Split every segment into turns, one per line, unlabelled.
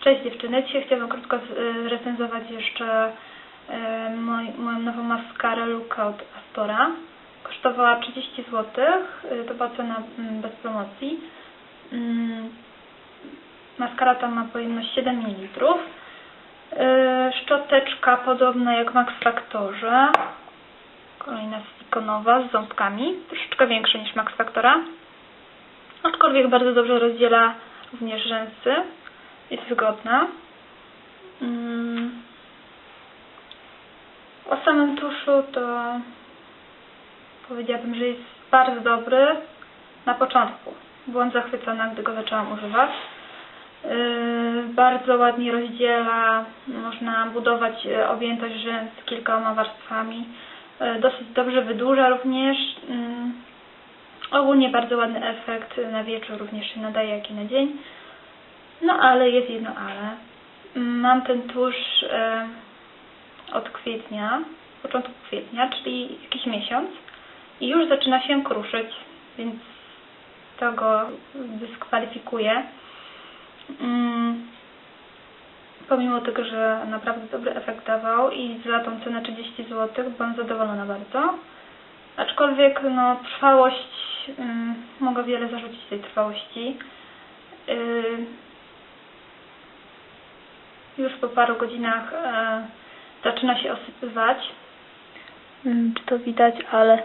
Cześć dziewczyny, dzisiaj chciałabym krótko z- zrecenzować jeszcze e, moj, moją nową maskarę Lookout Astora. Kosztowała 30 zł, e, to była cena mm, bez promocji. Mm, Maskara ta ma pojemność 7 ml. E, Szczoteczka podobna jak Max Factorze. Kolejna silikonowa z ząbkami, troszeczkę większa niż Max Factora. Aczkolwiek bardzo dobrze rozdziela również rzęsy. Jest wygodna. Mm. O samym tuszu to powiedziałabym, że jest bardzo dobry na początku. Byłam zachwycona, gdy go zaczęłam używać. Yy, bardzo ładnie rozdziela, można budować e, objętość rzęs kilkoma warstwami. Yy, dosyć dobrze wydłuża również. Yy, ogólnie bardzo ładny efekt na wieczór również się nadaje, jak i na dzień. Ale jest jedno ale. Mam ten tusz e, od kwietnia, początku kwietnia, czyli jakiś miesiąc i już zaczyna się kruszyć, więc to go dyskwalifikuje. Mm, pomimo tego, że naprawdę dobry efekt dawał i za tą cenę 30 zł byłam zadowolona bardzo. Aczkolwiek no, trwałość, mm, mogę wiele zarzucić tej trwałości. Yy, już po paru godzinach e, zaczyna się osypywać. Nie wiem, czy to widać, ale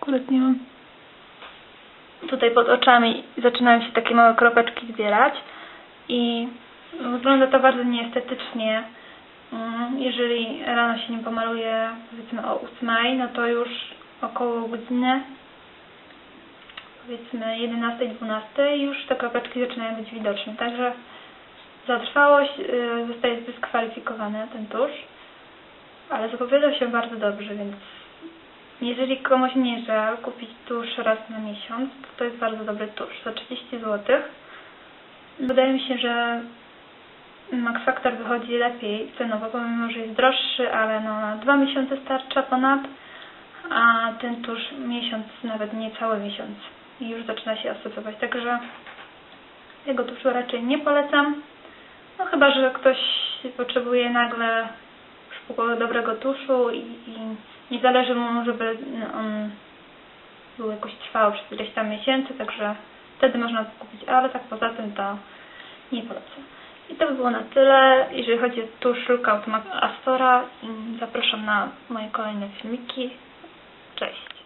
akurat nie mam. Tutaj pod oczami zaczynają się takie małe kropeczki zbierać i wygląda to bardzo nieestetycznie. Mm, Jeżeli rano się nie pomaluje powiedzmy o 8, no to już około godziny powiedzmy 11-12 już te kropeczki zaczynają być widoczne. Także za trwałość y, zostaje zdyskwalifikowany ten tusz, ale zapowiadał się bardzo dobrze, więc jeżeli komuś nie żal kupić tusz raz na miesiąc, to to jest bardzo dobry tusz za 30 zł. Wydaje mi się, że Max Factor wychodzi lepiej cenowo, pomimo że jest droższy, ale no na dwa miesiące starcza ponad, a ten tusz miesiąc, nawet nie cały miesiąc i już zaczyna się osypywać, także tego tuszu raczej nie polecam. No chyba, że ktoś potrzebuje nagle dobrego tuszu i, i nie zależy mu, żeby on był jakoś trwał przez ileś tam miesięcy, także wtedy można to kupić, ale tak poza tym to nie polecam. I to by było na tyle, jeżeli chodzi o tusz Lookout Astora. Zapraszam na moje kolejne filmiki. Cześć!